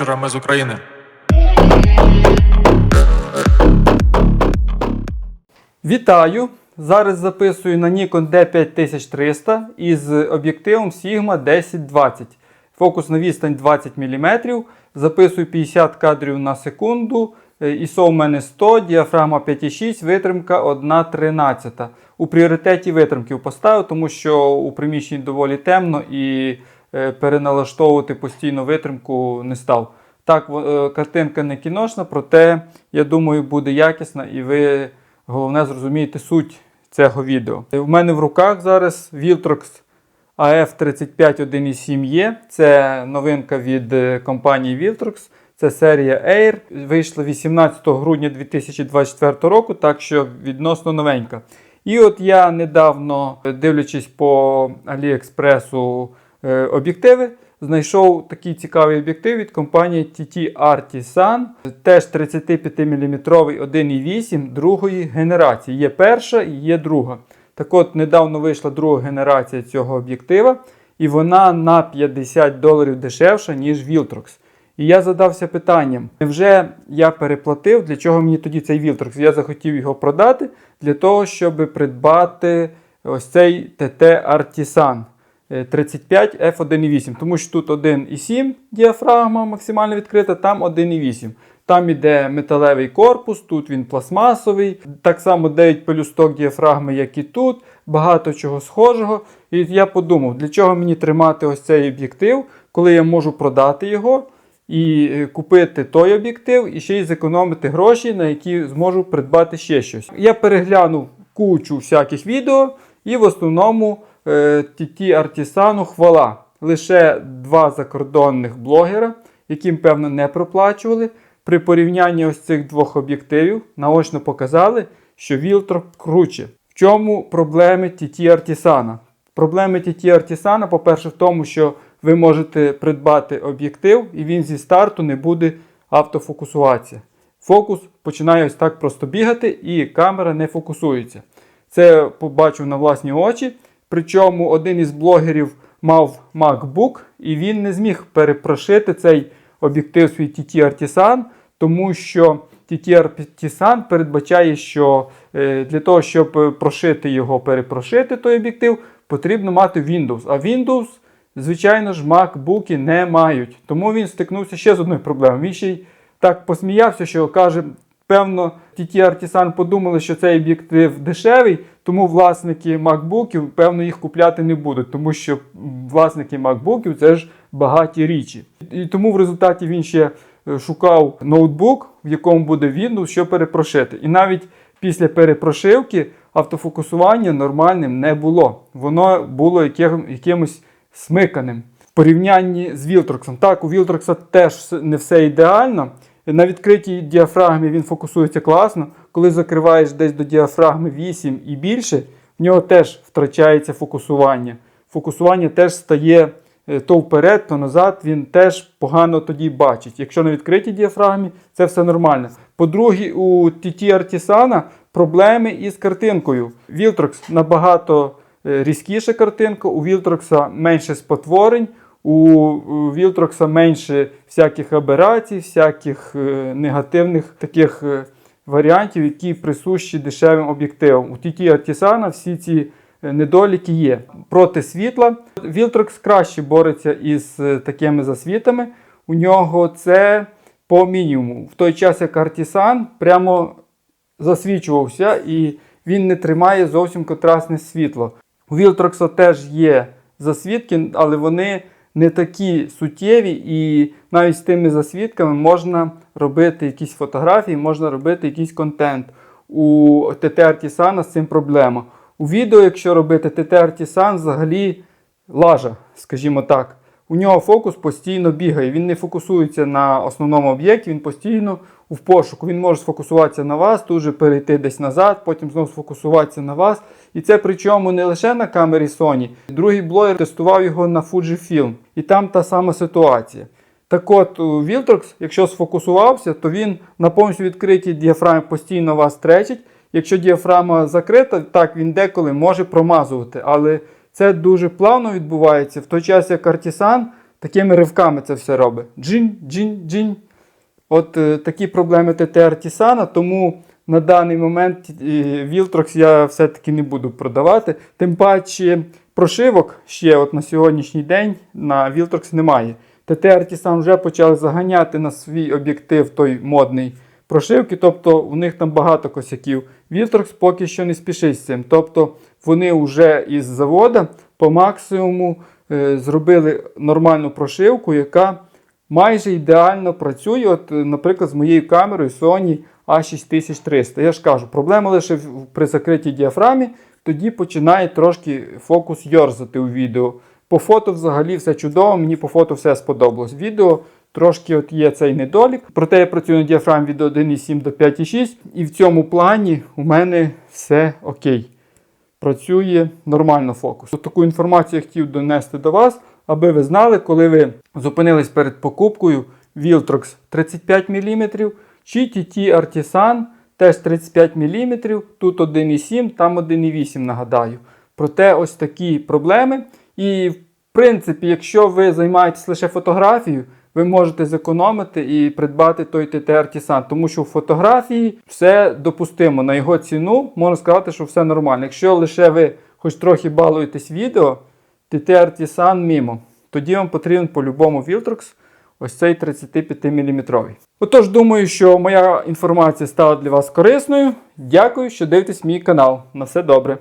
вечора. Ми з України. Вітаю! Зараз записую на Nikon D5300 із об'єктивом Sigma 1020. Фокус на відстань 20 мм. Записую 50 кадрів на секунду. Е, ISO у мене 100, діафрагма 5,6, витримка 1,13. У пріоритеті витримків поставив, тому що у приміщенні доволі темно і переналаштовувати постійно витримку не став. Так, е, картинка не кіношна, проте, я думаю, буде якісна і ви головне зрозумієте суть цього відео. У мене в руках зараз Viltrox AF351.7E. Це новинка від е, компанії Viltrox. Це серія Air. Вийшла 18 грудня 2024 року, так що відносно новенька. І от я недавно, е, дивлячись по Аліекспресу е, об'єктиви, знайшов такий цікавий об'єктив від компанії TT Artisan. Теж 35 мм 1.8 другої генерації. Є перша і є друга. Так от, недавно вийшла друга генерація цього об'єктива, і вона на 50 доларів дешевша, ніж Viltrox. І я задався питанням: невже я переплатив, для чого мені тоді цей Viltrox? Я захотів його продати для того, щоб придбати ось цей TT Artisan. 35 F1.8, тому що тут 1.7 діафрагма максимально відкрита, там 1.8. Там іде металевий корпус, тут він пластмасовий. Так само 9 пелюсток діафрагми, як і тут, багато чого схожого. І я подумав, для чого мені тримати ось цей об'єктив, коли я можу продати його і е, купити той об'єктив, і ще й зекономити гроші, на які зможу придбати ще щось. Я переглянув кучу всяких відео, і в основному е, TT Артісану хвала. Лише два закордонних блогера, яким, певно, не проплачували. При порівнянні ось цих двох об'єктивів наочно показали, що Вілтор круче. В чому проблеми TT Артісана? Проблеми TT Артісана, по-перше, в тому, що ви можете придбати об'єктив, і він зі старту не буде автофокусуватися. Фокус починає ось так просто бігати, і камера не фокусується. Це побачив на власні очі. Причому один із блогерів мав MacBook, і він не зміг перепрошити цей об'єктив свій TT Artisan, тому що TT Artisan передбачає, що е, для того, щоб прошити його, перепрошити той об'єктив, потрібно мати Windows. А Windows, звичайно ж, MacBook не мають. Тому він стикнувся ще з одною проблемою. Він ще й так посміявся, що каже, певно, TT Artisan подумали, що цей об'єктив дешевий, тому власники MacBookів, певно, їх купляти не будуть, тому що власники MacBookів це ж багаті річі. І тому в результаті він ще е, шукав ноутбук, в якому буде Windows, що перепрошити. І навіть після перепрошивки автофокусування нормальним не було. Воно було яким- якимось смиканим. В порівнянні з Viltrox. Так, у Viltrox теж не все ідеально. На відкритій діафрагмі він фокусується класно. Коли закриваєш десь до діафрагми 8 і більше, в нього теж втрачається фокусування. Фокусування теж стає е, то вперед, то назад, він теж погано тоді бачить. Якщо на відкритій діафрагмі, це все нормально. По-друге, у TT Artisana проблеми із картинкою. Viltrox набагато е, різкіша картинка, у Viltrox менше спотворень, у Viltrox менше всяких аберацій, всяких е, негативних таких е, варіантів, які присущі дешевим об'єктивам. У TT Artisana всі ці е, недоліки є. Проти світла Viltrox краще бореться із такими засвітами. У нього це по мінімуму. В той час, як Artisan прямо засвічувався і він не тримає зовсім контрастне світло. У Viltrox теж є засвідки, але вони не такі суттєві, і навіть з тими засвідками можна робити якісь фотографії, можна робити якийсь контент. У Artisan з цим проблема. У відео, якщо робити Artisan, взагалі лажа, скажімо так. У нього фокус постійно бігає. Він не фокусується на основному об'єкті, він постійно в пошуку. Він може сфокусуватися на вас, тут же перейти десь назад, потім знову сфокусуватися на вас. І це причому не лише на камері Sony. Другий блогер тестував його на Fujifilm. І там та сама ситуація. Так от, Viltrox, якщо сфокусувався, то він на повністю відкритій діафрамі постійно вас тречить. Якщо діафрама закрита, так він деколи може промазувати, але це дуже плавно відбувається. В той час, як Artisan, такими ривками це все робить. Джин, джин, джин. От е, такі проблеми ТТР Тісана, тому на даний момент е, Viltrox я все-таки не буду продавати. Тим паче прошивок ще от на сьогоднішній день на Viltrox немає. ТТР Тісан вже почали заганяти на свій об'єктив той модний прошивки, тобто у них там багато косяків. Viltrox поки що не спішить з цим. Тобто вони вже із завода по максимуму е, зробили нормальну прошивку, яка майже ідеально працює. От, е, наприклад, з моєю камерою Sony A6300. Я ж кажу, проблема лише при закритій діафрамі, тоді починає трошки фокус йорзати у відео. По фото взагалі все чудово, мені по фото все сподобалось. Відео трошки от є цей недолік. Проте я працюю на діафрамі від 1,7 до 5,6, і в цьому плані у мене все окей. Працює нормально фокус. От таку інформацію я хотів донести до вас, аби ви знали, коли ви зупинились перед покупкою Viltrox 35 мм чи TT Artisan теж 35 мм, тут 1,7, там 1,8 нагадаю. Проте ось такі проблеми. І в принципі, якщо ви займаєтесь лише фотографією, ви можете зекономити і придбати той TT Artisan, тому що в фотографії все допустимо. На його ціну можна сказати, що все нормально. Якщо лише ви хоч трохи балуєтесь відео, TT Artisan мімо, тоді вам потрібен по-любому Viltrox ось цей 35 мм. Отож, думаю, що моя інформація стала для вас корисною. Дякую, що дивитесь мій канал. На все добре.